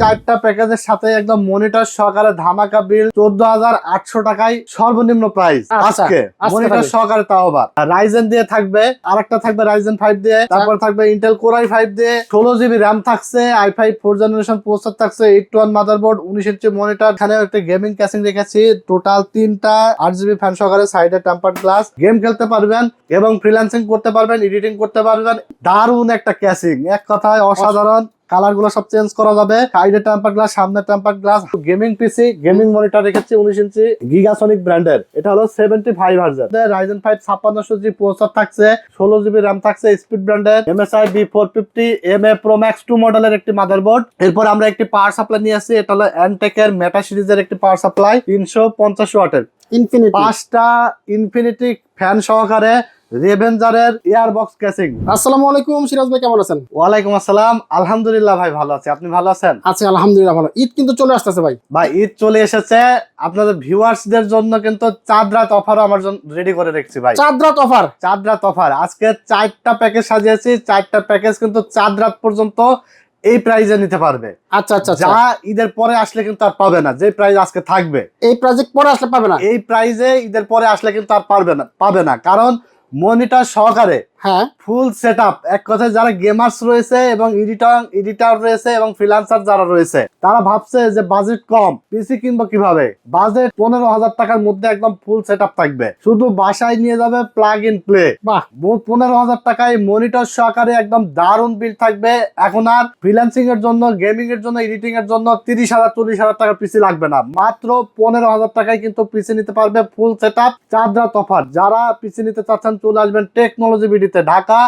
চারটা প্যাকেজের সাথে একদম মনিটর সহকারে ধামাকা বিল চোদ্দ হাজার আটশো টাকায় সর্বনিম্ন প্রাইস আচ্ছা, আজকে মনিটর সহকারে তাও আবার। রাইজেন দিয়ে থাকবে আরেকটা থাকবে রাইজেন ফাইভ দিয়ে তারপর থাকবে ইন্টেল কোরাই ফাইভ দিয়ে ষোলো জিবি র্যাম থাকছে i five four generation processor থাকছে এইট টু ওয়ান মাদারবোর্ড উনিশ ইঞ্চি মনিটর এখানে একটা গেমিং ক্যাসিং রেখেছি টোটাল তিনটা আট জিবি ফ্যান সহকারে সাইডে টেম্পার গ্লাস গেম খেলতে পারবেন এবং ফ্রিল্যান্সিং করতে পারবেন এডিটিং করতে পারবেন। দারুণ একটা ক্যাসিং এক কথায় অসাধারণ। কালারগুলো সব চেঞ্জ করা যাবে। সাইডে টেম্পার গ্লাস সামনে temper glass gaming PC gaming monitor রেখেছি উনিশ ইঞ্চি গিগাসনিক ব্র্যান্ডের এটা হলো সেভেন্টি ফাইভ হার্জের রাইজেন ফাইভ ছাপ্পান্নশো জি প্রসেসর থাকছে ষোলো জিবি র্যাম থাকছে স্পিড ব্র্যান্ডের MSI B four fifty M A pro max two মডেলের একটি মাদারবোর্ড এরপর আমরা একটি পাওয়ার সাপ্লাই নিয়ে আসি এটা হলো অ্যান্টেকের মেটা সিরিজের একটি পাওয়ার সাপ্লাই তিনশো পঞ্চাশ ওয়াটের। ইনফিনিটি পাঁচটা ইনফিনিটি ফ্যান সহকারে রেভেঞ্জারের এয়ারবক্স ক্যাসিং আসসালামু আলাইকুম সিরাজ ভাই কেমন আছেন? ওয়ালাইকুম আসসালাম। আলহামদুলিল্লাহ ভাই ভালো আছি। আপনি ভালো আছেন? আছি আলহামদুলিল্লাহ ভালো। ঈদ কিন্তু চলে আসতেছে ভাই। ভাই ঈদ চলে এসেছে। আপনাদের ভিউয়ার্সদের জন্য কিন্তু চাঁদ রাত অফারও আমার জন্য রেডি করে রেখেছি ভাই। চাঁদ রাত অফার চাঁদ রাত অফার আজকে চারটা প্যাকেজ সাজিয়েছি। চারটা প্যাকেজ কিন্তু চাঁদ রাত পর্যন্ত এই প্রাইজে নিতে পারবে। আচ্ছা আচ্ছা আচ্ছা। যা ঈদের পরে আসলে কিন্তু আর পাবে না। যে প্রাইস আজকে থাকবে। এই প্রজেক্ট পরে আসলে পাবে না? এই প্রাইজে ঈদের পরে আসলে কিন্তু আর পারবে না পাবে না। কারণ মনিটর সহকারে ফুল সেট এক কথায় যারা গেমার্স রয়েছে এবং এডিটর এডিটর রয়েছে এবং ফ্রিলান্সার যারা রয়েছে, তারা ভাবছে যে বাজেট কম। পিসি কিনবো কীভাবে? বাজেট পনেরো হাজার টাকার মধ্যে একদম ফুল সেট থাকবে। শুধু বাসায় নিয়ে যাবে প্লাগ ইন প্লে বাহ! পনেরো হাজার টাকায় মনিটর সহকারে একদম দারুণ বিল থাকবে। এখন আর ফ্রিল্যান্সিং এর জন্য গেমিং এর জন্য এডিটিং এর জন্য তিরিশ হাজার, চল্লিশ হাজার টাকার পিসি লাগবে না। মাত্র পনেরো হাজার টাকায় কিন্তু পিসি নিতে পারবে ফুল সেট আপ চার রাত যারা পিসি নিতে চাচ্ছেন, চলে আসবেন technology বিডিতে Dhaka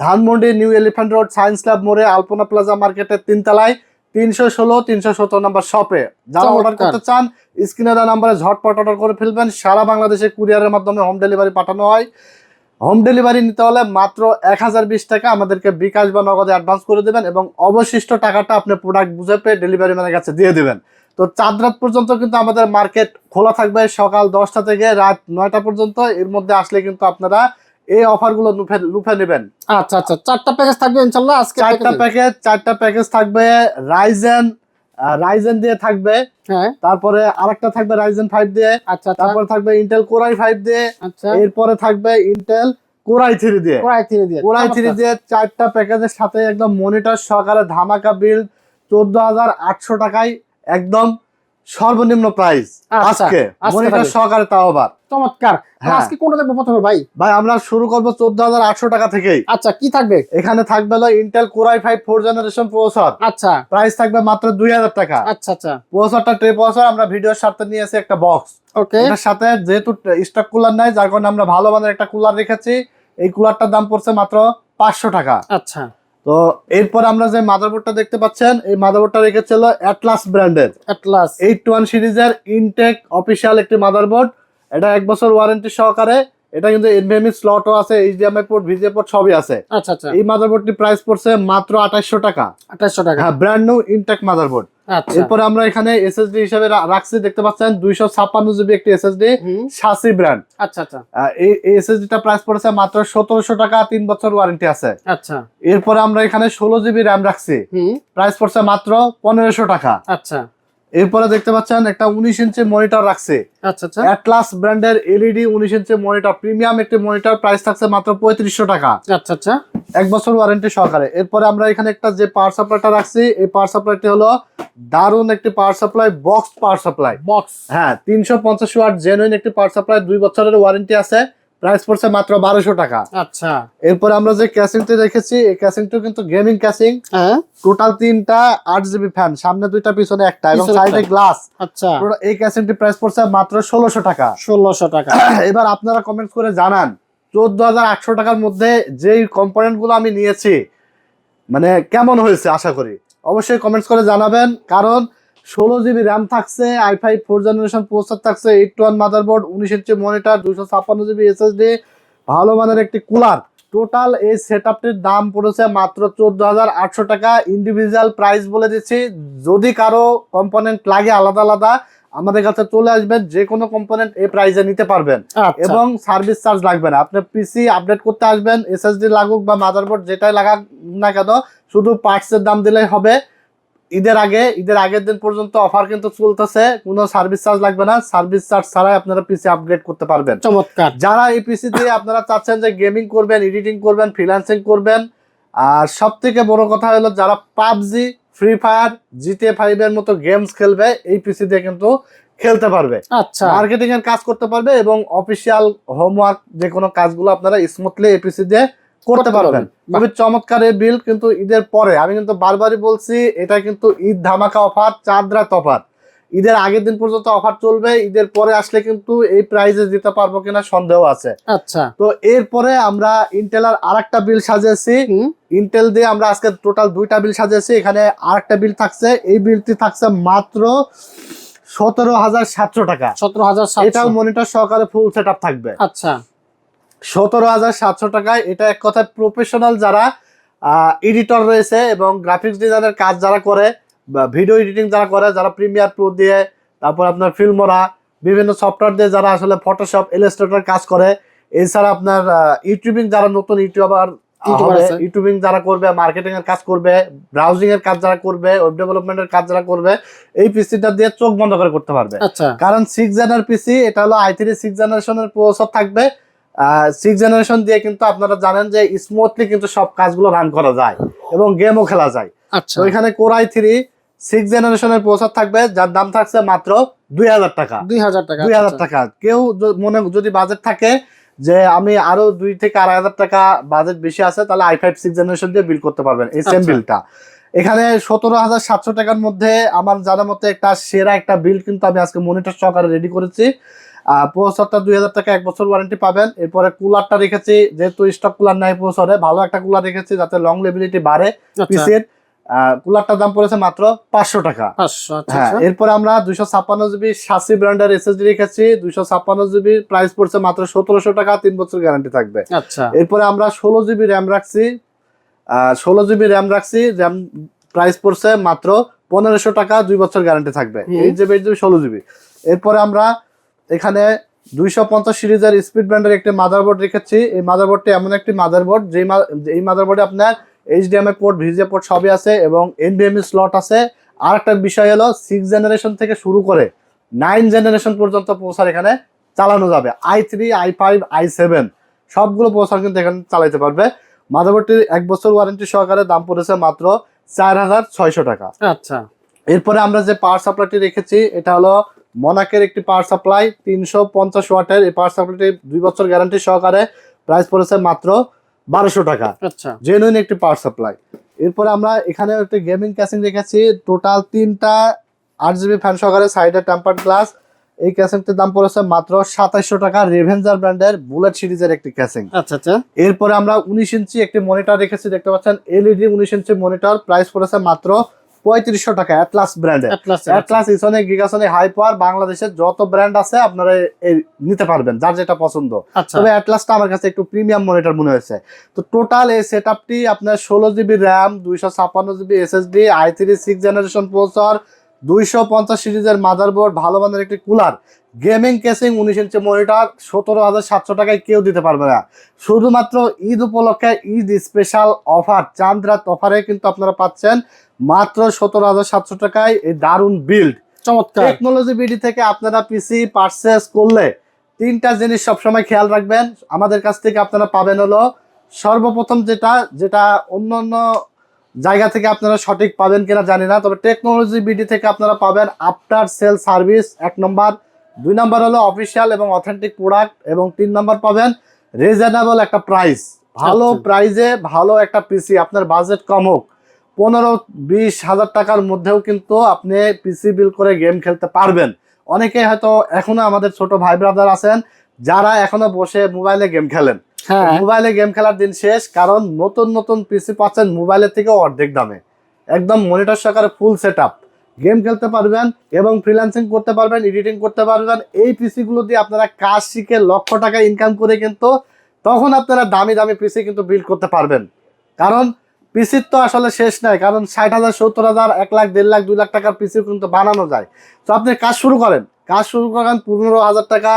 Dhanmondi new elephant road science lab মোড়ে আলপনা প্লাজা মার্কেটের তিনতলায় তিনশো ষোলো তিনশো সত্তর নাম্বার শপে। যারা অর্ডার করতে চান স্ক্রিনে দেওয়া নাম্বারে ঝটপট অর্ডার করে ফেলবেন। সারা বাংলাদেশে কুরিয়ারের মাধ্যমে হোম ডেলিভারি পাঠানো হয়। হোম ডেলিভারি নিতে হলে মাত্র এক হাজার বিশ টাকা আমাদেরকে বিকাশ বা নগদে অ্যাডভান্স করে দেবেন এবং অবশিষ্ট টাকাটা আপনি প্রোডাক্ট বুঝে পেয়ে ডেলিভারি ম্যানের কাছে দিয়ে দেবেন। তো চাঁদ রাত পর্যন্ত কিন্তু আমাদের মার্কেট খোলা থাকবে সকাল দশটা থেকে রাত নয়টা পর্যন্ত। এর মধ্যে আসলে কিন্তু আপনারা এই অফারগুলো লুফে লুফে নেবেন। আচ্ছা আচ্ছা চারটা প্যাকেজ থাকবে ইনশাল্লাহ আজকে চারটা প্যাকেজ চারটা প্যাকেজ থাকবে রাইজেন রাইজেন দিয়ে থাকবে। হ্যাঁ। তারপরে আরেকটা থাকবে রাইজেন ফাইভ দিয়ে। আচ্ছা আচ্ছা। তারপরে থাকবে ইন্টেল কোরাই ফাইভ দিয়ে। আচ্ছা। এরপরে থাকবে ইন্টেল কোরাই থ্রি দিয়ে। কোরাই থ্রি দিয়ে। কোরাই থ্রি দিয়ে চারটা প্যাকেজের সাথে একদম মনিটর সহকারে ধামাকা বিল চোদ্দ হাজার আটশো টাকায় একদম সর্বনিম্ন প্রাইস আচ্ছা, আজকে। মনিটর সহকারে তাও আবার। চমৎকার। হ্যাঁ। আজকে কোনটা দেখব প্রথমে ভাই? ভাই আমরা শুরু করব চোদ্দ হাজার আটশো টাকা থেকেই। আচ্ছা কি থাকবে? এখানে থাকবে Intel core i five four generation processor আচ্ছা। প্রাইস থাকবে মাত্র দুই হাজার টাকা। আচ্ছা আচ্ছা। প্রসেসরটা ট্রে প্রসেসর আমরা ভিডিওর সাথে নিয়ে এসে একটা বক্স ওকে এটার সাথে যেহেতু স্টক কুলার নাই যার কারণে আমরা ভালো মানের একটা কুলার রেখেছি। এই কুলারটার দাম পড়ছে মাত্র পাঁচশো টাকা। আচ্ছা। তো এরপর আমরা যে মাদারবোর্ডটা দেখতে পাচ্ছেন এই মাদারবোর্ডটা রেখেছিল অ্যাটলাস ব্র্যান্ডের অ্যাটলাস এইট ওয়ান সিরিজের ইনটেক অফিসিয়াল একটি মাদারবোর্ড এটা এক বছর ওয়ারেন্টি সহকারে এটা কিন্তু এনভিএমই স্লটও আছে এইচডিএমআই পোর্ট ভিজিএ পোর্ট সবই আছে। আচ্ছা আচ্ছা। এই মাদারবোর্ডটি প্রাইস পড়ছে মাত্র আঠাশশো টাকা। আঠাশশো টাকা। হ্যাঁ ব্র্যান্ড নিউ ইনটেক মাদারবোর্ড আচ্ছা। এরপরে আমরা এখানে এসএসডি হিসেবে রাখছি দেখতে পাচ্ছেন দুইশো ছাপ্পান্ন জিবি একটি এসএসডি সাসি ব্র্যান্ড আচ্ছা আচ্ছা। এই এসএসডিটা প্রাইস পড়েছে মাত্র সতেরোশো টাকা তিন বছর ওয়ারেন্টি আছে। আচ্ছা। এরপরে আমরা এখানে ষোলো জিবি র্যাম রাখছি। প্রাইস পড়ছে মাত্র পনেরোশো টাকা। আচ্ছা। এরপরে দেখতে পাচ্ছেন একটা উনিশ ইঞ্চি মনিটর রাখছে। আচ্ছা আচ্ছা। অ্যাটলাস ব্র্যান্ডের এলইডি উনিশ ইঞ্চি মনিটর প্রিমিয়াম একটি মনিটর প্রাইস থাকছে মাত্র পঁয়ত্রিশশো টাকা। আচ্ছা আচ্ছা। এক বছর ওয়ারেন্টি সহকারে। এরপরে আমরা এখানে একটা যে পাওয়ার সাপ্লাইটা রাখছি এই পাওয়ার সাপ্লাইটি হলো দারুণ একটি power supply box power supply box হ্যাঁ তিনশো পঞ্চাশ ওয়াট জেনুইন একটি পাওয়ার সাপ্লাই দুই বছরের ওয়ারেন্টি আছে। প্রাইস পড়ছে মাত্র বারোশো টাকা। আচ্ছা। এরপরে আমরা যে ক্যাসিংটি রেখেছি এই ক্যাসিংটি কিন্তু গেমিং ক্যাসিং টোটাল তিনটা আট জিবি ফ্যান সামনে দুইটা পিছনে একটা এবং সাইডে গ্লাস আচ্ছা। এই ক্যাসিংটি প্রাইস পড়ছে মাত্র ষোলোশো টাকা। ষোলোশো টাকা। এবার আপনারা কমেন্টস করে জানান চোদ্দ হাজার আটশো টাকার মধ্যে যেই কম্পোনেন্টগুলো আমি নিয়েছি মানে কেমন হয়েছে আশা করি? অবশ্যই কমেন্টস করে জানাবেন কারণ ষোলো জিবি র্যাম থাকছে i five four generation processor থাকছে এইট টু ওয়ান মাদারবোর্ড উনিশ ইঞ্চি মনিটর দুশো ছাপ্পান্ন জিবি এসএসডি ভালো মানের একটি কুলার টোটাল এই সেট আপটির দাম পড়েছে মাত্র চোদ্দ হাজার আটশো টাকা। ইন্ডিভিজুয়াল প্রাইস বলে দিচ্ছি যদি কারও কম্পোনেন্ট লাগে আলাদা আলাদা আমাদের কাছে চলে আসবেন যে কোনো কম্পোনেন্ট এই প্রাইসে নিতে পারবেন। আচ্ছা। এবং সার্ভিস চার্জ লাগবে না। আপনি পিসি আপডেট করতে আসবেন এসএসডি লাগুক বা মাদারবোর্ড যেটাই লাগাক না কেন শুধু পার্টসের দাম দিলেই হবে। ঈদের আগে ঈদের আগের দিন পর্যন্ত অফার কিন্তু চলতেছে। কোনো সার্ভিস চার্জ লাগবে না। সার্ভিস চার্জ ছাড়াই আপনারা পিসি আপগ্রেড করতে পারবেন। চমৎকার। যারা এই পিসি দিয়ে আপনারা চাচ্ছেন যে গেমিং করবেন এডিটিং করবেন ফ্রিল্যান্সিং করবেন আর সব থেকে বড় কথা হলো যারা PUBG free fire GTA five এর মতো গেমস খেলবে এই পিসি দিয়ে কিন্তু খেলতে পারবে। আচ্ছা। মার্কেটিং এর কাজ করতে পারবে এবং অফিসিয়াল হোমওয়ার্ক যে কোনো কাজগুলো আপনারা স্মুথলি এপিসি দিয়ে করতে পারবেন। খুবই চমৎকার এই বিল কিন্তু ঈদের পরে। আমি কিন্তু বারবারই বলছি এটা কিন্তু ঈদ ধামাকা অফার চাঁদ রাত অফার। ঈদের আগের দিন পর্যন্ত অফার চলবে ঈদের পরে আসলে কিন্তু এই প্রাইজে দিতে পারব কিনা সন্দেহ আছে। আচ্ছা। তো এরপরে আমরা ইন্টেলার আরেকটা বিল সাজিয়েছি। ইন্টেল দিয়ে আমরা আজকে টোটাল দুইটা বিল সাজিয়েছি। এখানে আর একটা বিল থাকছে। এই বিলটি থাকছে মাত্র সতেরো হাজার সাতশো টাকা। সতেরো হাজার এটাও মনিটর সহকারে ফুল সেট থাকবে। আচ্ছা। সতেরো হাজার সাতশো টাকায়। এটা এক কথায় প্রফেশনাল যারা এডিটর রয়েছে এবং গ্রাফিক্স ডিজাইনের কাজ যারা করে বা ভিডিও এডিটিং যারা করে যারা প্রিমিয়ার প্রো দিয়ে তারপর আপনার ফিল্মরা বিভিন্ন সফটওয়্যার দিয়ে যারা আসলে ফটোশপ ইলাস্ট্রেটর কাজ করে এছাড়া আপনার ইউটিউবিং যারা নতুন ইউটিউবার ইউটিউবিং যারা করবে মার্কেটিং এর কাজ করবে ব্রাউজিং এর কাজ যারা করবে ওয়েব ডেভেলপমেন্টের কাজ যারা করবে এই পিসিটা দিয়ে চোখ বন্ধ করে করতে পারবে। আচ্ছা। কারণ সিক্স জেনার পিসি এটা হলো আই থ্রি সিক্স জেনারেশনের প্রসেসর থাকবে। সিক্স জেনারেশন দিয়ে কিন্তু আপনারা জানেন যে স্মুথলি কিন্তু সব কাজগুলো রান করা যায় এবং গেমও খেলা যায়। আচ্ছা। তো এখানে কোর আই থ্রি সিক্স জেনারেশনের প্রসেসর থাকবে যার দাম থাকছে মাত্র দুই হাজার টাকা। দুই হাজার টাকা দুই হাজার আচ্ছা, টাকা। কেউ মনে যদি বাজেট থাকে যে আমি আরও দুই থেকে আড়াই হাজার টাকা বাজেট বেশি আছে তাহলে আই ফাইভ সিক্স জেনারেশন দিয়ে বিল করতে পারবেন এই সেম আচ্ছা। বিলটা এখানে সতেরো হাজার সাতশো টাকার মধ্যে আমার জানা মতে একটা সেরা একটা বিল কিন্তু আমি আজকে মনিটর সহকারে রেডি করেছি। প্রসেসরটা দুই হাজার টাকা এক বছর ওয়ারেন্টি পাবেন। এরপরে কুলারটা রেখেছি যেহেতু স্টক কুলার নাই ভালো একটা কুলার রেখেছি যাতে লং লেবিলিটি বাড়ে। আচ্ছা। পিসির কুলারটার দাম পড়েছে মাত্র পাঁচশো টাকা। আচ্ছা হ্যাঁ আচ্ছা। এরপরে আমরা দুইশো ছাপ্পান্ন জিবি সাসি ব্র্যান্ডের এসএসডি রেখেছি দুইশো ছাপ্পান্ন জিবি প্রাইস পড়ছে মাত্র সতেরোশো টাকা তিন বছর গ্যারান্টি থাকবে। আচ্ছা। এরপরে আমরা ষোলো জিবি র্যাম রাখছি ষোলো জিবি র্যাম রাখছি র্যাম প্রাইস পড়ছে মাত্র পনেরোশো টাকা দুই বছর গ্যারান্টি থাকবে। এইট জিবি এইট জিবি ষোলো জিবি। এরপরে আমরা এখানে দুইশো পঞ্চাশ সিরিজের স্পিড ব্র্যান্ডের একটি মাদারবোর্ড রেখেছি। এই মাদারবোর্ডটি এমন একটি মাদারবোর্ড মা- এই মাদারবোর্ডে আপনার এইচডিএমআই পোর্ট ভিজিএ পোর্ট সবই আছে এবং এনবিএমই স্লট আছে। আর একটা বিষয় হলো সিক্স জেনারেশন থেকে শুরু করে নাইন জেনারেশন পর্যন্ত প্রসার এখানে চালানো যাবে। I three i five i seven সবগুলো প্রসার কিন্তু এখানে চালাইতে পারবে। মাদারবোর্ডটির এক বছর ওয়ারেন্টি সহকারে দাম পড়েছে মাত্র চার হাজার ছয়শো টাকা। আচ্ছা। এরপরে আমরা যে পাওয়ার সাপ্লাইটি রেখেছি এটা হলো মনাকের একটি পাওয়ার সাপ্লাই তিনশো পঞ্চাশ ওয়াটের এই পাওয়ার সাপ্লাইটি দুই বছর গ্যারান্টি সহকারে প্রাইস পড়েছে মাত্র বারোশো টাকা। আচ্ছা। জেনুইন একটি পাওয়ার সাপ্লাই এরপরে আমরা এখানে একটি গেমিং ক্যাসিং রেখেছি টোটাল তিনটা আট জিবি ফ্যান সহকারে সাইডে টেম্পার্ড গ্লাস এই ক্যাসিংটির দাম পড়েছে মাত্র সাতাইশশো টাকা রেভেঞ্জার ব্র্যান্ডের বুলেট সিরিজের একটি ক্যাসিং আচ্ছা আচ্ছা। এরপরে আমরা উনিশ ইঞ্চি একটি মনিটর রেখেছি দেখতে পাচ্ছেন এলইডি উনিশ ইঞ্চি মনিটর প্রাইস পড়েছে মাত্র পঁয়ত্রিশশো টাকা অ্যাটলাস ব্র্যান্ডের অ্যাটলাস ইসনে গিগাসনে হাই পাওয়ার বাংলাদেশের যত ব্র্যান্ড আছে আপনারা নিতে পারবেন যার যেটা পছন্দ। আচ্ছা। তবে অ্যাটলাসটা আমার কাছে একটু প্রিমিয়াম মনিটর মনে হয়েছে। তো টোটাল এই সেট আপটি আপনার ষোলো জিবি র্যাম দুইশো ছাপ্পান্ন GB SSD i three six generation processor দুইশো পঞ্চাশ সিরিজের মাদারবোর্ড ভালো মানের একটি কুলার গেমিং কেসিং উনিশ ইঞ্চি মনিটর সতেরো হাজার সাতশো টাকায় কেউ দিতে পারবে না। শুধুমাত্র ঈদ উপলক্ষে ঈদ স্পেশাল অফার চাঁদ রাত অফারে কিন্তু আপনারা পাচ্ছেন মাত্র সতেরো হাজার সাতশো টাকায় এই দারুণ বিল্ড চমৎকার। টেকনোলজি বিডি থেকে আপনারা পিসি পারচেস করলে তিনটা জিনিস সবসময় খেয়াল রাখবেন। আমাদের কাছ থেকে আপনারা পাবেন হলো সর্বপ্রথম যেটা যেটা অন্য অন্য জায়গা থেকে আপনারা সঠিক পাবেন কিনা জানি না তবে টেকনোলজি বিডি থেকে আপনারা পাবেন আফটার সেল সার্ভিস এক নম্বর। দুই নম্বর হলো অফিসিয়াল এবং অথেন্টিক প্রোডাক্ট এবং তিন নম্বর পাবেন রিজনেবল একটা প্রাইস ভালো আচ্ছা। প্রাইজে ভালো একটা পিসি আপনার বাজেট কম হোক। পনেরো বিশ হাজার টাকার মধ্যেও কিন্তু আপনি পিসি বিল করে গেম খেলতে পারবেন। অনেকে হয়তো এখনও আমাদের ছোট ভাই ব্রাদার আছেন যারা এখনও বসে মোবাইলে গেম খেলেন। হ্যাঁ। মোবাইলে গেম খেলার দিন শেষ কারণ নতুন নতুন পিসি পাচ্ছেন মোবাইলের থেকে অর্ধেক দামে। একদম মনিটর সহকারে ফুল সেট গেম খেলতে পারবেন এবং ফ্রিল্যান্সিং করতে পারবেন এডিটিং করতে পারবেন। এই পিসিগুলো দিয়ে আপনারা কাজ শিখে লক্ষ টাকা ইনকাম করে কিন্তু তখন আপনারা দামি দামি পিসি কিন্তু বিল্ড করতে পারবেন। কারণ পিসির তো আসলে শেষ নাই কারণ ষাট হাজার সত্তর হাজার এক লাখ দেড় লাখ দুই লাখ টাকার পিসি কিন্তু বানানো যায়। তো আপনি কাজ শুরু করেন কাজ শুরু করেন পনেরো হাজার টাকা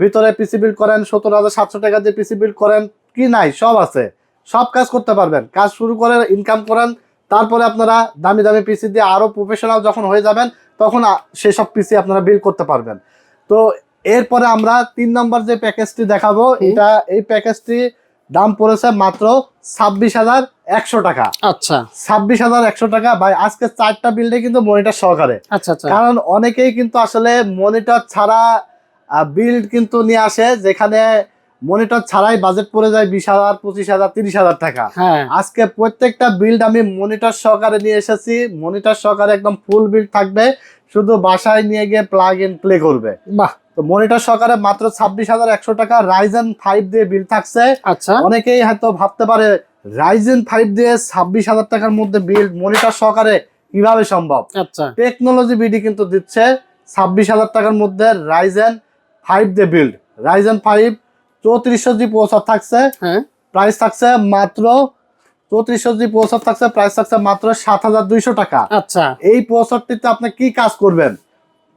ভিতরে পিসি বিল করেন সত্তর হাজার সাতশো টাকা দিয়ে পিসি বিল করেন কি নাই সব আছে। সব কাজ করতে পারবেন কাজ শুরু করে ইনকাম করেন তারপরে আপনারা দামি দামি পিসি দিয়ে আরও প্রফেশনাল যখন হয়ে যাবেন তখন সেসব পিসি আপনারা বিল করতে পারবেন। তো এরপরে আমরা তিন নম্বর যে প্যাকেজটি দেখাবো এটা এই প্যাকেজটি দাম পড়েছে মাত্র ছাব্বিশ হাজার একশো টাকা। আচ্ছা। ছাব্বিশ হাজার একশো টাকা। ভাই আজকে চারটা বিল্ডে কিন্তু মনিটর সহকারে। আচ্ছা আচ্ছা। কারণ অনেকেই কিন্তু আসলে মনিটর ছাড়া বিল্ড কিন্তু নিয়ে আসে যেখানে মনিটর ছাড়াই বাজেট পড়ে যায় বিশ হাজার পঁচিশ হাজার তিরিশ হাজার টাকা। হ্যাঁ। আজকে প্রত্যেকটা বিল্ড আমি মনিটর সহকারে নিয়ে এসেছি। মনিটর সহকারে একদম ফুল বিল্ড থাকবে। শুধু বাসায় নিয়ে গিয়ে প্লাগ ইন প্লে করবে। বাহ। তো মনিটর সহকারে মাত্র ছাব্বিশ হাজার একশো টাকা রাইজেন ফাইভ দিয়ে বিল থাকছে। আচ্ছা। অনেকেই হয়তো ভাবতে পারে রাইজেন ফাইভ দিয়ে ছাব্বিশ হাজার টাকার মধ্যে বিল মনিটর সহকারে কীভাবে সম্ভব? আচ্ছা। টেকনোলজি বিডি কিন্তু দিচ্ছে ছাব্বিশ হাজার টাকার মধ্যে রাইজেন ফাইভ দিয়ে বিল্ড রাইজেন ফাইভ চৌত্রিশশো জি প্রসেসর থাকছে হ্যাঁ। প্রাইস থাকছে মাত্র চৌত্রিশশো জি প্রসেসর থাকছে প্রাইস থাকছে মাত্র সাত হাজার দুইশো টাকা। আচ্ছা। এই প্রসেসরটিতে আপনি কি কাজ করবেন?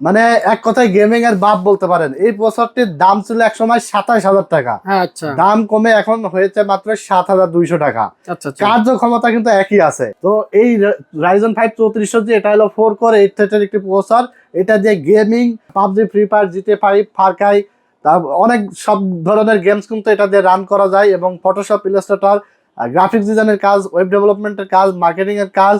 মানে এক কথায় গেমিং এর বাপ বলতে পারেন। এই প্রসেসরটির দাম ছিল এক সময় সাতাশ হাজার টাকা। হ্যাঁ আচ্ছা। দাম কমে এখন হয়েছে মাত্র সাত হাজার দুইশো টাকা। আচ্ছা আচ্ছা। কার্যক্ষমতা কিন্তু একই আছে। তো এই রাইজন ফাইভ চৌত্রিশশো জি এটা হলো ফোর কোর এইট থার্টির একটি প্রসেসর এটা দিয়ে gaming PUBG free fire GTA five Far Cry অনেক সব ধরনের গেমস কিন্তু এটা দিয়ে রান করা যায় এবং ফটোশপ ইলাস্ট্রেটর গ্রাফিক্স ডিজাইনের কাজ ওয়েব ডেভেলপমেন্টের কাজ মার্কেটিং এর কাজ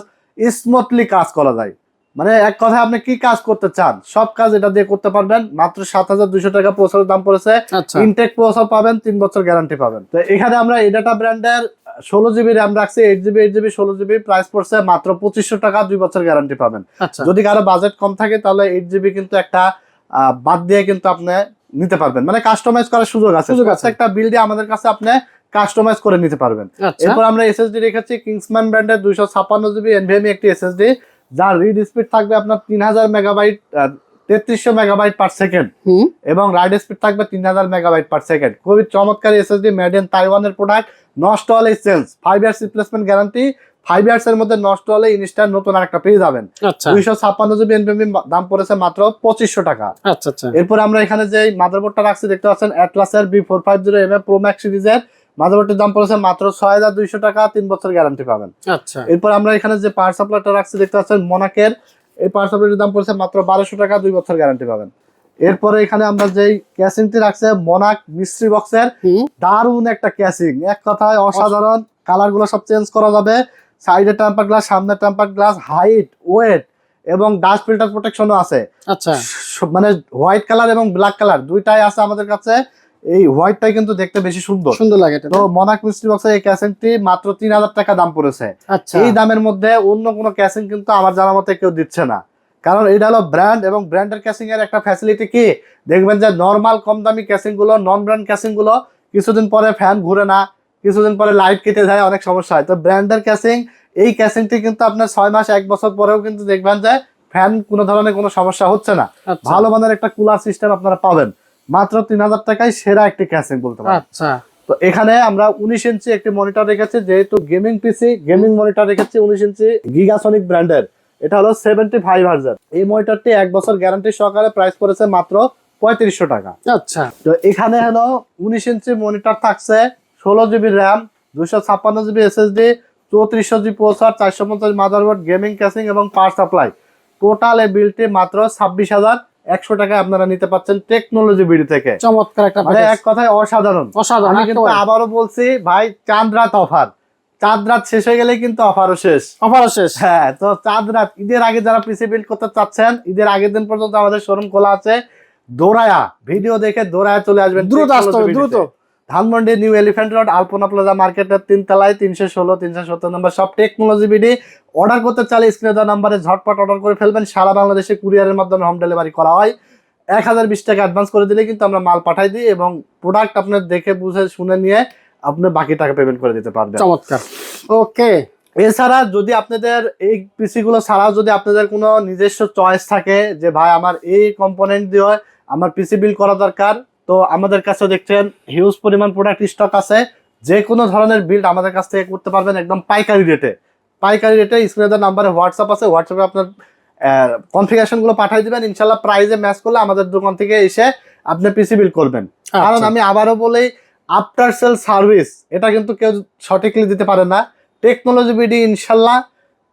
স্মুথলি কাজ করা যায়। মানে এক কথায় আপনি কি কাজ করতে চান? সব কাজ এটা দিয়ে করতে পারবেন। মাত্র সাত হাজার দুইশো টাকা প্রসেসর দাম পড়েছে। আচ্ছা। ইনটেক প্রসেসর পাবেন তিন বছর গ্যারান্টি পাবেন। তো এখানে আমরা এডাটা ব্র্যান্ডের ষোলো জিবি র্যাম রাখছি এইট জিবি এইট জিবি ষোলো জিবি প্রাইস পড়ছে মাত্র পঁচিশশো টাকা দুই বছর গ্যারান্টি পাবেন। আচ্ছা। যদি কারও বাজেট কম থাকে তাহলে এইট জিবি কিন্তু একটা বাদ দিয়ে কিন্তু আপনি নিতে পারবেন। মানে কাস্টমাইজ করার সুযোগ আছে। সুযোগ আছে। একটা বিল্ডে আমাদের কাছে আপনি কাস্টমাইজ করে নিতে পারবেন। আচ্ছা। এরপর আমরা এসএসডি রেখেছি কিংসম্যান ব্র্যান্ডের দুইশো ছাপ্পান্ন জিবি এনভিএমই একটি এসএসডি যার রিড স্পিড থাকবে আপনার তিন হাজার মেগাবাইট তেত্রিশশো মেগাবাইট পার সেকেন্ড এবং রাইড স্পিড থাকবে তিন হাজার মেগাবাইট পার সেকেন্ড খুবই চমৎকার এসএসডি মেড ইন তাইওয়ানের প্রোডাক্ট নষ্ট হলে change five years replacement guarantee five years এর মধ্যে নষ্ট হলে ইনস্ট্যান্ট নতুন আরেকটা পেয়ে যাবেন। আচ্ছা। দুইশো ছাপ্পান্ন জিবি এনপিএম দাম পড়েছে মাত্র পঁচিশশো টাকা। আচ্ছা আচ্ছা। এরপর আমরা এখানে যে মাদারবোর্ডটা রাখছি দেখতে পাচ্ছেন অ্যাটলাসের B four five zero M A pro max সিরিজের মাদারবোর্ডের দাম পড়েছে মাত্র ছয় হাজার দুইশো টাকা তিন বছর গ্যারান্টি পাবেন। আচ্ছা। এরপর আমরা এখানে যে পাওয়ার সাপ্লাইটা রাখছি দেখতে পাচ্ছেন মোনাকের এই পাওয়ার সাপ্লাইটির দাম পড়ছে মাত্র বারোশো টাকা দুই বছর গ্যারান্টি পাবেন। এরপরে এখানে আমরা যেই ক্যাসিংটি রাখছে মোনাক মিস্ট্রি বক্সের দারুণ একটা ক্যাসিং এক কথায় অসাধারণ কালারগুলো সব চেঞ্জ করা যাবে। সাইডে টেম্পার গ্লাস সামনে টেম্পার গ্লাস হাইট ওয়েট এবং ডাস্ট ফিল্টার প্রোটেকশনও আছে। আচ্ছা। মানে হোয়াইট কালার এবং ব্ল্যাক কালার দুইটাই আছে আমাদের কাছে। এই হোয়াইটটাই কিন্তু দেখতে বেশি সুন্দর। সুন্দর লাগে তো মনাক মিস্ট্রি বক্সের এই ক্যাসিংটি মাত্র তিন হাজার টাকা দাম পড়েছে। আচ্ছা। এই দামের মধ্যে অন্য কোনো ক্যাসিং কিন্তু আমার জানা মতে কেউ দিচ্ছে না। কারণ এটা হলো ব্র্যান্ড এবং ব্র্যান্ডের ক্যাসিং এর একটা ফ্যাসিলিটি কি? দেখবেন যে নর্মাল কম দামি ক্যাসিংগুলো নন ব্র্যান্ড ক্যাসিংগুলো কিছুদিন পরে ফ্যান ঘুরে না কিছুদিন পরে লাইট কেটে যায় অনেক সমস্যা হয়। তো ব্র্যান্ডের ক্যাসিং এই ক্যাসিংটি কিন্তু আপনার ছয় মাস এক বছর পরেও কিন্তু দেখবেন যে ফ্যান কোনো ধরনের কোনো সমস্যা হচ্ছে না। আচ্ছা। ভালো মানের একটা কুলার সিস্টেম আপনারা পাবেন। মাত্র তিন হাজার টাকায় সেরা একটি ক্যাসিং বলতে পারেন। আচ্ছা। তো এখানে আমরা উনিশ ইঞ্চি একটি মনিটর রেখেছি যেহেতু গেমিং পিসি গেমিং মনিটর রেখেছি উনিশ ইঞ্চি গিগাসনিক ব্র্যান্ডের এটা হলো সেভেন্টি ফাইভ হাজার এই মনিটরটি এক বছর গ্যারান্টি সহকারে প্রাইস পড়েছে মাত্র পঁয়ত্রিশশো টাকা। আচ্ছা। তো এখানে হলো উনিশ ইঞ্চি মনিটর থাকছে ষোলো জিবি র্যাম দুশো ছাপ্পান্ন জিবি এসএসডি চৌত্রিশশো জিবি প্রসার চারশো পঞ্চাশ মাদারবোর্ড গেমিং ক্যাসিং এবং পাওয়ার সাপ্লাই টোটাল এই বিলটি মাত্র ছাব্বিশ হাজার একশো টাকা আপনারা নিতে পাচ্ছেন টেকনোলজি বিডি থেকে। চমৎকার একটা মানে এক কথায় অসাধারণ। অসাধারণ কিন্তু আবারও বলছি ভাই চাঁদ রাত অফার। চাঁদ রাত শেষ হয়ে গেলে কিন্তু অফারও শেষ। অফারও শেষ। হ্যাঁ তো চাঁদ রাত ঈদের আগে যারা পিসি বিল্ড করতে চাচ্ছেন ঈদের আগের দিন পর্যন্ত আমাদের শোরুম খোলা আছে। দৌড়ায়া ভিডিও দেখে দৌড়ায়া চলে আসবেন দ্রুত আসতে হবে দ্রুত। Dhanmondi new elephant road Alpana plaza মার্কেটের তিন তলায় তিনশো ষোলো তিনশো সত্তর নম্বর সব টেকনোলজি বিডি অর্ডার করতে চাইলে স্ক্রিনে দেওয়া নাম্বারে ঝটপট অর্ডার করে ফেলবেন। সারা বাংলাদেশে কুরিয়ারের মাধ্যমে হোম ডেলিভারি করা হয়। এক হাজার বিশ টাকা অ্যাডভান্স করে দিলে কিন্তু আমরা মাল পাঠাই দিই এবং প্রোডাক্ট আপনার দেখে বুঝে শুনে নিয়ে আপনি বাকি টাকা পেমেন্ট করে দিতে পারবেন। চমৎকার। ওকে এছাড়া যদি আপনাদের এই পিসি গুলো ছাড়াও যদি আপনাদের কোনো নিজস্ব চয়েস থাকে যে ভাই আমার এই কম্পোনেন্ট দিয়ে আমার পিসি বিল করা দরকার। তো আমাদের কাছে দেখছেন হিউজ পরিমাণ প্রোডাক্ট স্টক আছে। যে কোনো ধরনের বিল্ড আমাদের কাছ থেকে করতে পারবেন একদম পাইকারি রেটে পাইকারি রেটে স্ক্রিনের নাম্বারে হোয়াটসঅ্যাপ আছে হোয়াটসঅ্যাপে আপনার কনফিগারেশনগুলো পাঠিয়ে দিবেন। ইনশাল্লাহ প্রাইজে ম্যাচ করলে আমাদের দোকান থেকে এসে আপনি পিসি বিল করবেন। কারণ আচ্ছা। আমি আবারও বলি আফটার সেল সার্ভিস এটা কিন্তু কেউ সঠিকলি দিতে পারে না। টেকনোলজি বিডি ইনশাল্লাহ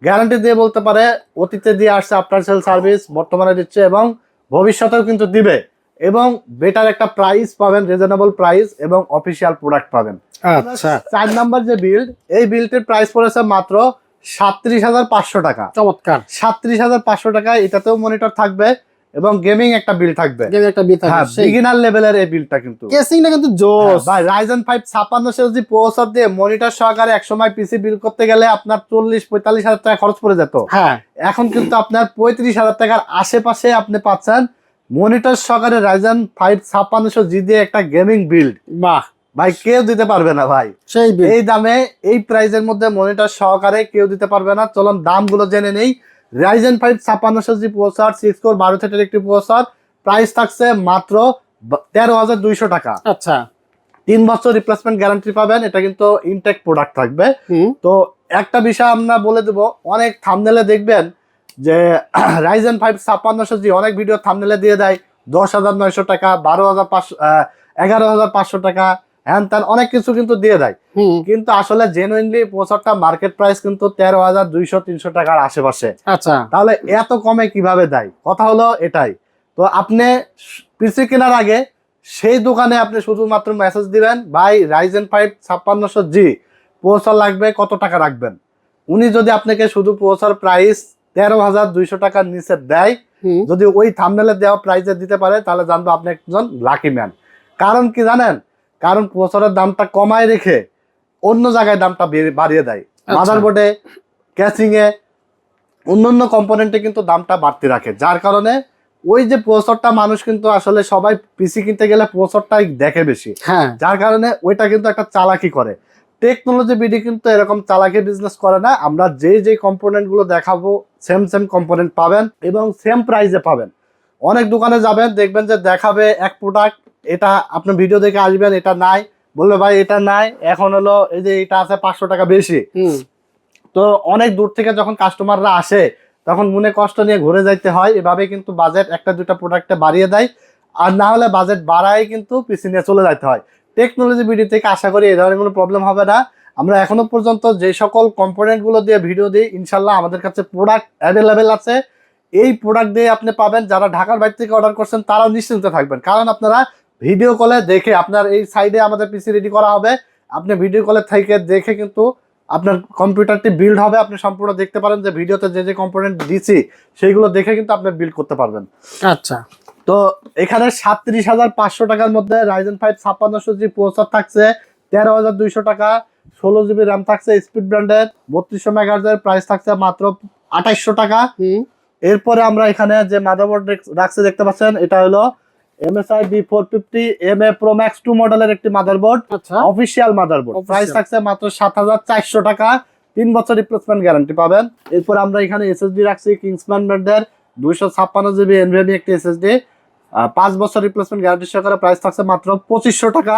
গ্যারান্টি দিয়ে বলতে পারে অতীতে দিয়ে আসছে আফটার সেল সার্ভিস বর্তমানে দিচ্ছে এবং ভবিষ্যতেও কিন্তু দিবে। এবং বেটার একটা প্রাইস পাবেন রিজনেবল প্রাইস এবং অফিসিয়াল প্রোডাক্ট পাবেন। আচ্ছা। চার নাম্বার যে বিল্ড এই বিল্ডটির প্রাইস পড়েছে মাত্র সাত্রিশ হাজার পাঁচশো টাকা। চমৎকার। সাত্রিশ হাজার পাঁচশো টাকায় এটাতেও মনিটর থাকবে এবং গেমিং একটা বিল থাকবে। গেমে একটা বিল হ্যাঁ থাকবে বিগিনার লেভেলের এই বিলটা কিন্তু। কেসিংটা কিন্তু জোস। ভাই রাইজেন ফাইভ ছাপ্পান্নশো যদি প্রসেসর দিয়ে মনিটর সহকারে একসময় পিসি বিল করতে গেলে আপনার চল্লিশ পঁয়তাল্লিশ হাজার টাকা খরচ পড়ে যেত। হ্যাঁ। এখন কিন্তু আপনার পঁয়ত্রিশ হাজার টাকার আশেপাশে আপনি পাচ্ছেন মনিটর সহকারে রাইজেন ফাইভ ছাপ্পান্নশো জি দিয়ে একটা গেমিং বিল্ড বাহ। ভাই কেউ দিতে পারবে না ভাই। সেই এই দামে এই প্রাইজের মধ্যে মনিটর সহকারে কেউ দিতে পারবে না। চলুন দামগুলো জেনে নেই। রাইজেন ফাইভ ছাপ্পান্নশো জি প্রসার সিক্স কোর বারো থেটের একটি প্রসার প্রাইস থাকছে মাত্র তেরো হাজার দুইশো টাকা। আচ্ছা। তিন বছর রিপ্লেসমেন্ট গ্যারান্টি পাবেন। এটা কিন্তু ইনটেক প্রোডাক্ট থাকবে। তো একটা বিষয় আমরা বলে দেব। অনেক থামনেলে দেখবেন যে রাইজেন ফাইভ ছাপ্পান্নশো জি অনেক ভিডিও থামনেলে দিয়ে দেয়। দশ হাজার নয়শো টাকা বারো হাজার পাঁচশো এগারো হাজার পাঁচশো টাকা হ্যান ত্যান অনেক কিছু কিন্তু দিয়ে দেয়। কিন্তু আসলে জেনুইনলি প্রসারটা মার্কেট প্রাইস কিন্তু তেরো হাজার দুইশো তিনশো টাকার আশেপাশে। আচ্ছা। তাহলে এত কমে কীভাবে দেয়? কথা হলো এটাই। তো আপনি পিসি কেনার আগে সেই দোকানে আপনি শুধুমাত্র মেসেজ দিবেন ভাই রাইজেন ফাইভ ছাপ্পান্নশো জি প্রসার লাগবে কত টাকা রাখবেন? উনি যদি আপনাকে শুধু প্রসার প্রাইস তেরো হাজার দুইশো টাকার নিচে দেয় যদি ওই থামনেলে দেওয়া প্রাইসে দিতে পারে তাহলে জানব আপনি একজন লাকি ম্যান কারণ কি জানেন? কারণ প্রসারের দামটা কমায় রেখে অন্য জায়গায় দামটা বাড়িয়ে দেয়। আচ্ছা। মাদারবোর্ডে ক্যাচিং এ অন্যান্য কম্পোনেন্টে কিন্তু দামটা বাড়তি রাখে। যার কারণে ওই যে প্রসরটা মানুষ কিন্তু আসলে সবাই পিসি কিনতে গেলে প্রসরটাই দেখে বেশি। হ্যাঁ। যার কারণে ওইটা কিন্তু একটা চালাকি করে। টেকনোলজি বিডি কিন্তু এরকম চালাকি বিজনেস করে না। আমরা যে যে কম্পোনেন্টগুলো দেখাবো সেম সেম কম্পোনেন্ট পাবেন এবং সেম প্রাইসে পাবেন। অনেক দোকানে যাবেন দেখবেন যে দেখাবে এক প্রোডাক্ট এটা আপনি ভিডিও দেখে আসবেন এটা নাই। বলবে ভাই এটা নাই এখন হলো এই যে এটা আছে পাঁচশো টাকা বেশি। তো অনেক দূর থেকে যখন কাস্টমাররা আসে তখন মনে কষ্ট নিয়ে ঘুরে যাইতে হয়। এভাবে কিন্তু বাজেট একটা দুটা প্রোডাক্টে বাড়িয়ে দেয়। আর না হলে বাজেট বাড়ায় কিন্তু পিছিয়ে নিয়ে চলে যাইতে হয়। টেকনোলজি ভিডিও থেকে আশা করি এই ধরনের কোনো প্রবলেম হবে না। আমরা এখনও পর্যন্ত যে সকল কম্পোনেন্টগুলো দিয়ে ভিডিও দিই, ইনশাল্লাহ আমাদের কাছে প্রোডাক্ট অ্যাভেলেবেল আছে। এই প্রোডাক্ট দিয়ে আপনি পাবেন, যারা ঢাকার বাইরে থেকে অর্ডার করছেন, তারাও নিশ্চিন্ত থাকবেন। কারণ আপনারা ভিডিও কলে দেখে আপনার এই সাইডে আমাদের পিসি রেডি করা হবে। আপনি ভিডিও কলে থেকে দেখে কিন্তু আপনার কম্পিউটারটি বিল্ড হবে। আপনি সম্পূর্ণ দেখতে পারেন যে ভিডিওতে যে যে কম্পোনেন্ট দিছি, সেইগুলো দেখে কিন্তু আপনি বিল্ড করতে পারবেন। আচ্ছা। তো এখানে সাতত্রিশ হাজার পাঁচশো টাকার মধ্যে রাইজেন ফাইভ ছাপ্পান্নশো জি প্রসার থাকছে তেরো হাজার দুইশো টাকা ষোলো জিবি র্যাম থাকছে স্পিড ব্র্যান্ডের বত্রিশশো মেগাহার্জের প্রাইস থাকছে মাত্র আঠাইশশো টাকা। এরপরে আমরা এখানে যে মাদারবোর্ড রাখছে দেখতে পাচ্ছেন এটা হলো MSI B four fifty M A pro max two মডেলের একটি মাদারবোর্ড আচ্ছা। অফিসিয়াল মাদারবোর্ড প্রাইস থাকছে মাত্র সাত হাজার চারশো টাকা তিন বছর রিপ্লেসমেন্ট গ্যারান্টি পাবেন। এরপর আমরা এখানে এসএসডি রাখছি কিংসম্যান ব্র্যান্ডের দুইশো ছাপ্পান্ন জিবি এনভিএমি একটি এসএসডি পাঁচ বছর রিপ্লেসমেন্ট গ্যারান্টি সহকারে প্রাইস থাকছে মাত্র পঁচিশশো টাকা।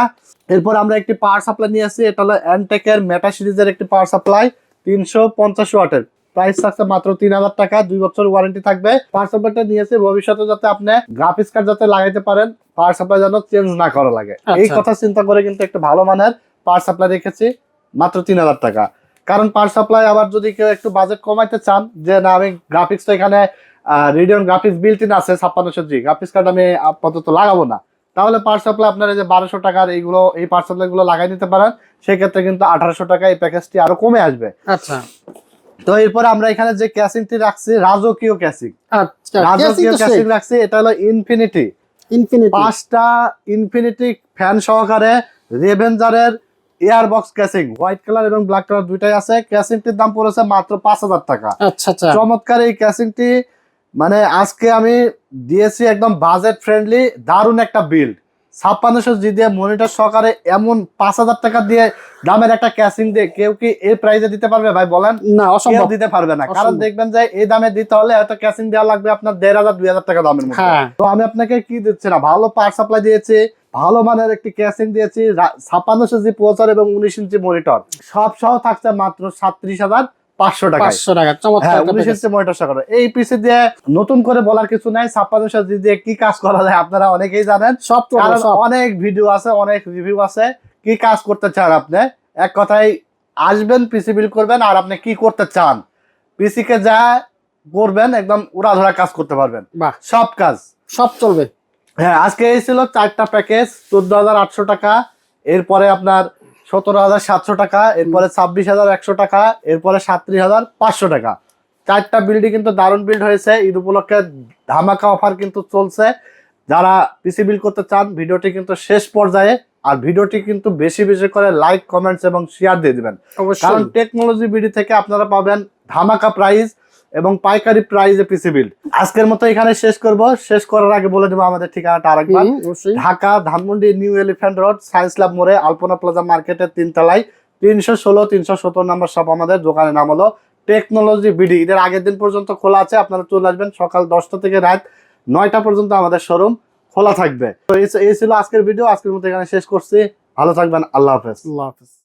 এরপর আমরা একটি পাওয়ার সাপ্লাই নিয়ে আসছি এটা হলো অ্যান্টেকের মেটা সিরিজের একটি পাওয়ার সাপ্লাই তিনশো পঞ্চাশ ওয়াটের। প্রাইস থাকছে মাত্র তিন হাজার টাকা দুই বছর ওয়ারেন্টি থাকবে। পাওয়ার সাপ্লাইটা নিয়েছি ভবিষ্যতে যাতে আপনি গ্রাফিক্স কার্ড যাতে লাগাইতে পারেন পাওয়ার সাপ্লাই যেন চেঞ্জ না করা লাগে। এই আচ্ছা। কথা চিন্তা করে কিন্তু একটা ভালো মানের পাওয়ার সাপ্লাই রেখেছি মাত্র তিন হাজার টাকা। কারণ পাওয়ার সাপ্লাই আবার যদি কেউ একটু বাজেট কমাইতে চান যে না আমি গ্রাফিক্স তো এখানে রেডিয়ন গ্রাফিক্স বিল্ট ইন আছে ছাপ্পান্নশো জি। গ্রাফিক্স কার্ড আমি আপাতত লাগাবো না। তাহলে পাওয়ার সাপ্লাই আপনার এই যে বারোশো টাকার এইগুলো এই পাওয়ার সাপ্লাই গুলো লাগাই নিতে পারেন। সেক্ষেত্রে কিন্তু আঠারোশো টাকা এই প্যাকেজটি আরও কমে আসবে। আচ্ছা। তো এরপরে আমরা এখানে যে ক্যাসিংটি রাখছি রাজকীয় ক্যাসিং আচ্ছা রাজকীয় ক্যাসিং রাখছি এটা হলো ইনফিনিটি ইনফিনিটি পাঁচটা ইনফিনিটি ফ্যান সহকারে রেভেঞ্জারের air box casing white colour এবং ব্ল্যাক কালার দুইটাই আছে। ক্যাসিংটির দাম পড়েছে মাত্র পাঁচ হাজার টাকা। আচ্ছা আচ্ছা। চমৎকার এই ক্যাসিংটি মানে আজকে আমি দিয়েছি একদম বাজেট ফ্রেন্ডলি দারুণ একটা বিল্ড ছাপ্পান্নশো জি দিয়ে মনিটর সহকারে এমন পাঁচ হাজার টাকা দিয়ে দামের একটা ক্যাসিং দিয়ে কেউ কি এই প্রাইসে দিতে পারবে ভাই বলেন? না অসম্ভব। দিতে পারবে না। কারণ দেখবেন যে এই দামে দিতে হলে হয়তো ক্যাসিং দেওয়া লাগবে আপনার দেড় হাজার দুই হাজার টাকা দামের মধ্যে। হ্যাঁ। তো আমি আপনাকে কি দিচ্ছি না ভালো পাওয়ার সাপ্লাই দিয়েছি ভালো মানের একটি ক্যাসিং দিয়েছি ছাপ্পান্নশো জি প্রচার এবং উনিশ ইঞ্চি মনিটর সব সহ থাকছে মাত্র সাতত্রিশ হাজার পাঁচশো টাকা পাঁচশো টাকা চমৎকার হ্যাঁ উনিশ package। ইঞ্চি মনিটর সহ এই পিসি দিয়ে নতুন করে বলার কিছু নাই ছাপ্পান্নশো জি দিয়ে কি কাজ করা যায় আপনারা অনেকেই জানেন। সব অনেক ভিডিও আছে অনেক রিভিউ আছে কি কাজ করতে চান আপনি? এক কথায় আসবেন পিসি বিল করবেন আর আপনি কি করতে চান? পিসি কে যা করবেন একদম উড়া ধরা কাজ করতে পারবেন। সব কাজ। সব চলবে। হ্যাঁ আজকে এই ছিল চারটা প্যাকেজ চোদ্দ হাজার আটশো টাকা। এরপরে আপনার সতেরো হাজার সাতশো টাকা এরপরে ছাব্বিশ হাজার একশো টাকা এরপরে সাতত্রিশ হাজার পাঁচশো টাকা। চারটা বিল্ডই কিন্তু দারুণ বিল্ড হয়েছে। ঈদ উপলক্ষে ধামাকা অফার কিন্তু চলছে। যারা পিসি বিল করতে চান ভিডিওটি কিন্তু শেষ পর্যায়ে আর ভিডিওটি কিন্তু বেশি বেশি করে লাইক কমেন্টস এবং শেয়ার দিয়ে দিবেন। কারণ টেকনোলজি বিডি থেকে আপনারা পাবেন ধামাকা প্রাইস এবং পাইকারি প্রাইজে পিসি বিল আজকের মতো এখানে শেষ করব। শেষ করার আগে বলে দেবো আমাদের ঠিকানাটা আরেকবার। Dhaka Dhanmondi new elephant road science lab মোড়ে আলপনা প্লাজা মার্কেটের তিনতলায়। তিনশো ষোলো তিনশো সত্তর নম্বর সব আমাদের। দোকানের নাম হলো টেকনোলজি বিডি ঈদের আগের দিন পর্যন্ত খোলা আছে আপনারা চলে আসবেন সকাল দশটা থেকে রাত নয়টা পর্যন্ত আমাদের শোরুম খোলা থাকবে। তো এই ছিল আজকের ভিডিও আজকের মতো এখানে শেষ করছি। ভালো থাকবেন। আল্লাহ হাফেজ। আল্লাহ হাফেজ।